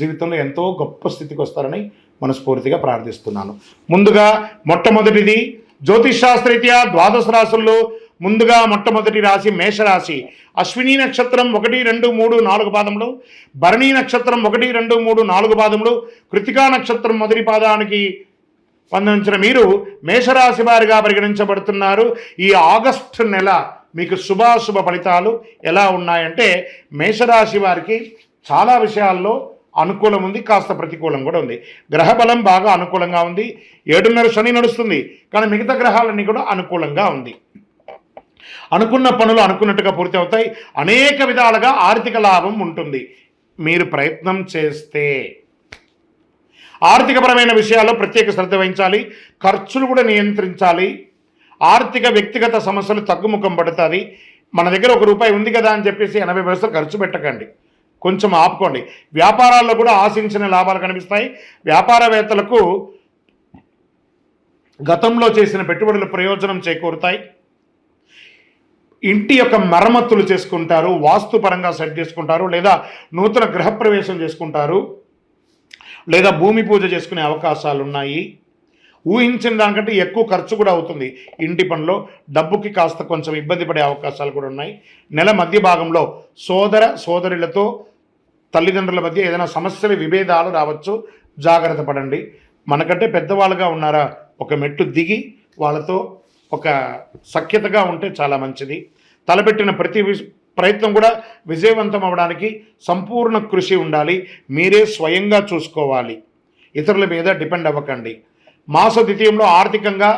జీవితంలో ఎంతో గొప్ప స్థితికి వస్తారని మనస్ఫూర్తిగా ప్రార్థిస్తున్నాను. ముందుగా మొట్టమొదటిది జ్యోతిష్ ద్వాదశ రాశుల్లో ముందుగా మొట్టమొదటి రాశి మేషరాశి. అశ్విని నక్షత్రం ఒకటి రెండు మూడు నాలుగు పాదములు. భరణి నక్షత్రం ఒకటి రెండు మూడు నాలుగు పాదములు. కృతికా నక్షత్రం మొదటి పాదానికి స్పందించిన మీరు మేషరాశి వారిగా పరిగణించబడుతున్నారు. ఈ ఆగస్టు నెల మీకు శుభాశుభ ఫలితాలు ఎలా ఉన్నాయంటే మేషరాశి వారికి చాలా విషయాల్లో అనుకూలం ఉంది కాస్త ప్రతికూలం కూడా ఉంది. గ్రహ బలం బాగా అనుకూలంగా ఉంది. ఏడున్నర శని నడుస్తుంది కానీ మిగతా గ్రహాలన్నీ కూడా అనుకూలంగా ఉంది. అనుకున్న పనులు అనుకున్నట్టుగా పూర్తి అవుతాయి. అనేక విధాలుగా ఆర్థిక లాభం ఉంటుంది. మీరు ప్రయత్నం చేస్తే ఆర్థికపరమైన విషయాల్లో ప్రత్యేక శ్రద్ధ వహించాలి. ఖర్చులు కూడా నియంత్రించాలి. ఆర్థిక వ్యక్తిగత సమస్యలు తగ్గుముఖం పడుతుంది. మన దగ్గర ఒక రూపాయి ఉంది కదా అని చెప్పేసి ఎనభై పైసలు ఖర్చు పెట్టకండి. కొంచెం ఆపుకోండి. వ్యాపారాల్లో కూడా ఆశించిన లాభాలు కనిపిస్తాయి. వ్యాపారవేత్తలకు గతంలో చేసిన పెట్టుబడులు ప్రయోజనం చేకూరుతాయి. ఇంటి యొక్క మరమ్మతులు చేసుకుంటారు వాస్తుపరంగా సెట్ చేసుకుంటారు లేదా నూతన గృహప్రవేశం చేసుకుంటారు లేదా భూమి పూజ చేసుకునే అవకాశాలు ఉన్నాయి ఊహించిన దానికంటే ఎక్కువ ఖర్చు కూడా అవుతుంది. ఇంటి పనిలో డబ్బుకి కాస్త కొంచెం ఇబ్బంది పడే అవకాశాలు కూడా ఉన్నాయి. నెల మధ్య భాగంలో సోదర సోదరులతో తల్లిదండ్రుల మధ్య ఏదైనా సమస్యలు విభేదాలు రావచ్చు. జాగ్రత్త పడండి. మనకంటే పెద్దవాళ్ళుగా ఉన్నారా? ఒక మెట్టు దిగి వాళ్ళతో ఒక సఖ్యతగా ఉంటే చాలా మంచిది. తలపెట్టిన ప్రతి ప్రయత్నం కూడా విజయవంతం అవడానికి సంపూర్ణ కృషి ఉండాలి. మీరే స్వయంగా చూసుకోవాలి. ఇతరుల మీద డిపెండ్ అవ్వకండి. మాస ద్వితీయంలో ఆర్థికంగా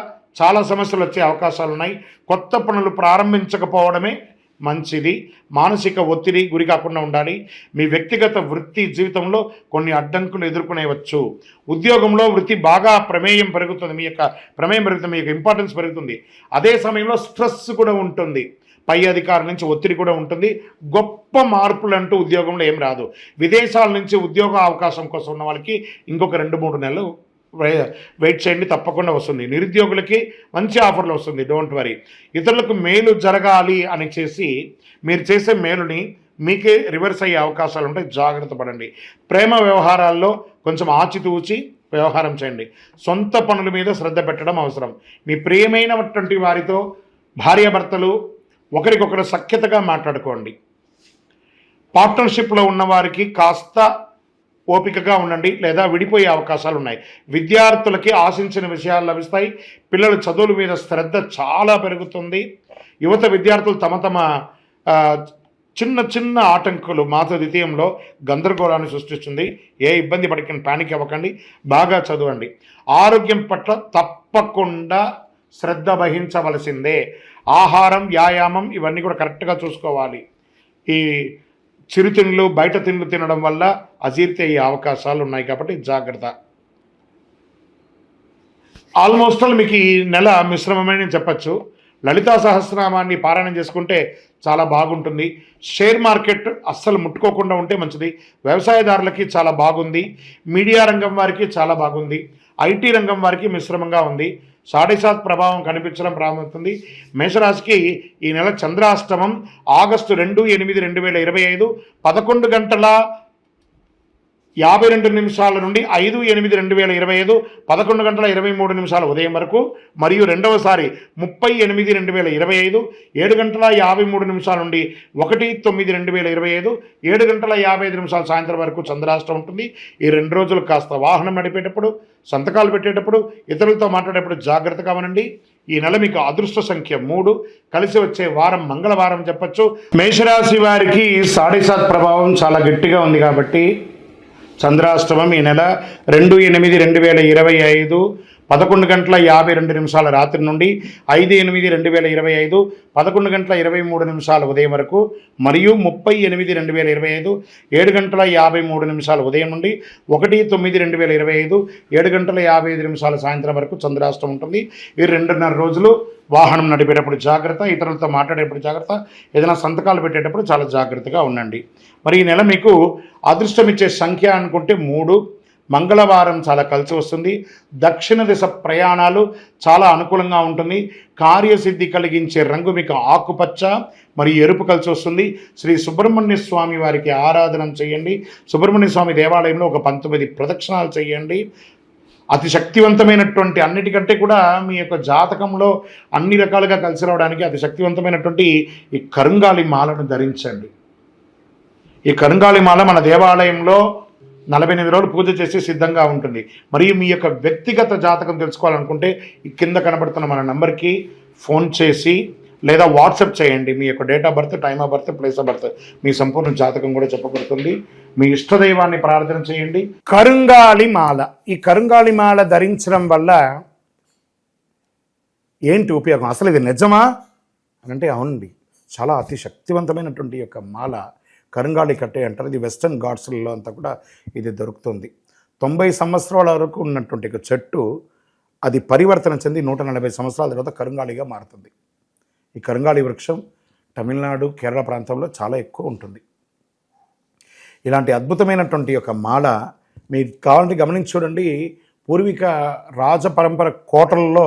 చాలా సమస్యలు వచ్చే అవకాశాలు ఉన్నాయి. కొత్త పనులు ప్రారంభించకపోవడమే మంచిది. మానసిక ఒత్తిడి గురి కాకుండా ఉండాలి. మీ వ్యక్తిగత వృత్తి జీవితంలో కొన్ని అడ్డంకులు ఎదుర్కొనేవచ్చు ఉద్యోగంలో వృత్తి బాగా ప్రమేయం పెరుగుతుంది. మీ యొక్క ప్రమేయం పెరుగుతుంది. మీ యొక్క ఇంపార్టెన్స్ పెరుగుతుంది. అదే సమయంలో స్ట్రెస్ కూడా ఉంటుంది. పై అధికారుల నుంచి ఒత్తిడి కూడా ఉంటుంది. గొప్ప మార్పులు అంటూ ఉద్యోగంలో ఏం రాదు. విదేశాల నుంచి ఉద్యోగ అవకాశం కోసం ఉన్న వాళ్ళకి ఇంకొక రెండు మూడు నెలలు వెయిట్ చేయండి తప్పకుండా వస్తుంది. నిరుద్యోగులకి మంచి ఆఫర్లు వస్తుంది డోంట్ వరీ ఇతరులకు మేలు జరగాలి అని చేసి మీరు చేసే మేలుని మీకే రివర్స్ అయ్యే అవకాశాలు ఉంటాయి. జాగ్రత్త పడండి. ప్రేమ వ్యవహారాల్లో కొంచెం ఆచితూచి వ్యవహారం చేయండి. సొంత పనుల మీద శ్రద్ధ పెట్టడం అవసరం. మీ ప్రియమైనటువంటి వారితో భార్యాభర్తలు ఒకరికొకరు సఖ్యతగా మాట్లాడుకోండి. పార్ట్నర్షిప్లో ఉన్నవారికి కాస్త ఓపికగా ఉండండి లేదా విడిపోయే అవకాశాలు ఉన్నాయి విద్యార్థులకి ఆశించిన విషయాలు లభిస్తాయి. పిల్లల చదువుల మీద శ్రద్ధ చాలా పెరుగుతుంది. యువత విద్యార్థులు తమ తమ చిన్న చిన్న ఆటంకులు మాత ద్వితీయంలో గందరగోళాన్ని సృష్టిస్తుంది. ఏ ఇబ్బంది పడకండి పానిక్ అవ్వకండి బాగా చదవండి. ఆరోగ్యం పట్ల తప్పకుండా శ్రద్ధ వహించవలసిందే. ఆహారం వ్యాయామం ఇవన్నీ కూడా కరెక్ట్గా చూసుకోవాలి. ఈ చిరుతిండ్లు బయట తిండ్లు తినడం వల్ల అజీర్తి అయ్యే అవకాశాలు ఉన్నాయి కాబట్టి జాగ్రత్త. ఆల్మోస్ట్ ఆల్ మీకు ఈ నెల మిశ్రమమైన చెప్పచ్చు. లలితా సహస్రనామాన్ని పారాయణం చేసుకుంటే చాలా బాగుంటుంది. షేర్ మార్కెట్ అస్సలు ముట్టుకోకుండా ఉంటే మంచిది. వ్యవసాయదారులకి చాలా బాగుంది. మీడియా రంగం వారికి చాలా బాగుంది. ఐటీ రంగం వారికి మిశ్రమంగా ఉంది. సాడేసాత్ ప్రభావం కనిపించడం ప్రారంభమవుతుంది. మేషరాశికి ఈ నెల చంద్రాష్టమం ఆగస్టు రెండు ఎనిమిది రెండు వేల ఇరవై ఐదు పదకొండు గంటల యాభై రెండు నిమిషాల నుండి ఐదు ఎనిమిది రెండు వేల ఇరవై ఐదు పదకొండు గంటల ఇరవై మూడు నిమిషాల ఉదయం వరకు మరియు రెండవసారి ముప్పై ఎనిమిది రెండు వేల ఇరవై ఐదు ఏడు గంటల యాభై మూడు నిమిషాల నుండి ఒకటి తొమ్మిది రెండు వేల ఇరవై ఐదు ఏడు గంటల యాభై ఐదు నిమిషాల సాయంత్రం వరకు చంద్రాష్టం ఉంటుంది. ఈ రెండు రోజులు కాస్త వాహనం నడిపేటప్పుడు సంతకాలు పెట్టేటప్పుడు ఇతరులతో మాట్లాడేటప్పుడు జాగ్రత్తగా ఉండండి. ఈ నెల మీకు అదృష్ట సంఖ్య మూడు. కలిసి వచ్చే వారం మంగళవారం చెప్పచ్చు. మేషరాశి వారికి సాడేసాత్ ప్రభావం చాలా గట్టిగా ఉంది కాబట్టి చంద్రాష్టమం ఈ నెల రెండు ఎనిమిది రెండు వేల ఇరవై ఐదు పదకొండు గంటల యాభై రెండు నిమిషాల రాత్రి నుండి ఐదు ఎనిమిది రెండు వేల ఇరవై ఐదు పదకొండు గంటల ఇరవై మూడు నిమిషాల ఉదయం వరకు మరియు ముప్పై ఎనిమిది రెండు వేల ఇరవై ఐదు ఏడు గంటల యాభై మూడు నిమిషాల ఉదయం నుండి ఒకటి తొమ్మిది రెండు వేల ఇరవై ఐదు ఏడు గంటల యాభై ఐదు నిమిషాల సాయంత్రం వరకు చంద్రాష్టం ఉంటుంది. ఈ రెండున్నర రోజులు వాహనం నడిపేటప్పుడు జాగ్రత్త ఇతరులతో మాట్లాడేటప్పుడు జాగ్రత్త ఏదైనా సంతకాలు పెట్టేటప్పుడు చాలా జాగ్రత్తగా ఉండండి. మరి ఈ నెల మీకు అదృష్టం ఇచ్చే సంఖ్య అనుకుంటే మూడు మంగళవారం చాలా కలిసి వస్తుంది. దక్షిణ దిశ ప్రయాణాలు చాలా అనుకూలంగా ఉంటుంది. కార్యసిద్ధి కలిగించే రంగు మీకు ఆకుపచ్చ మరియు ఎరుపు కలిసి వస్తుంది. శ్రీ సుబ్రహ్మణ్య స్వామి వారికి ఆరాధన చేయండి. సుబ్రహ్మణ్య స్వామి దేవాలయంలో ఒక పంతొమ్మిది ప్రదక్షిణాలు చేయండి. అతి శక్తివంతమైనటువంటి అన్నిటికంటే కూడా మీ యొక్క జాతకంలో అన్ని రకాలుగా కలిసి రావడానికి అతి శక్తివంతమైనటువంటి ఈ కరుంగాలి మాలను ధరించండి. ఈ కరుంగాలి మాల మన దేవాలయంలో నలభై ఎనిమిది రోజులు పూజ చేసి సిద్ధంగా ఉంటుంది. మరియు మీ యొక్క వ్యక్తిగత జాతకం తెలుసుకోవాలనుకుంటే ఈ కింద కనబడుతున్న మన నెంబర్కి ఫోన్ చేసి లేదా వాట్సాప్ చేయండి. మీ యొక్క date of birth time of birth place of birth మీ సంపూర్ణ జాతకం కూడా చెప్పబడుతుంది. మీ ఇష్టదైవాన్ని ప్రార్థన చేయండి. కరుంగాలి మాల. ఈ కరుంగాలి మాల ధరించడం వల్ల ఏంటి ఉపయోగం? అసలు ఇది నిజమా? అని అంటే అవునండి. చాలా అతి శక్తివంతమైనటువంటి యొక్క మాల. కరుంగాళి కట్టే అంటారు. ఇది వెస్టర్న్ ఘాట్స్లలో అంతా కూడా ఇది దొరుకుతుంది. తొంభై సంవత్సరాల వరకు ఉన్నటువంటి ఒక చెట్టు అది పరివర్తన చెంది నూట నలభై సంవత్సరాల తర్వాత కరుంగాళిగా మారుతుంది. ఈ కరుంగాళి వృక్షం తమిళనాడు కేరళ ప్రాంతంలో చాలా ఎక్కువ ఉంటుంది. ఇలాంటి అద్భుతమైనటువంటి ఒక మాల మీరు కావాలంటే గమనించి చూడండి. పూర్వీక రాజ పరంపర కోటల్లో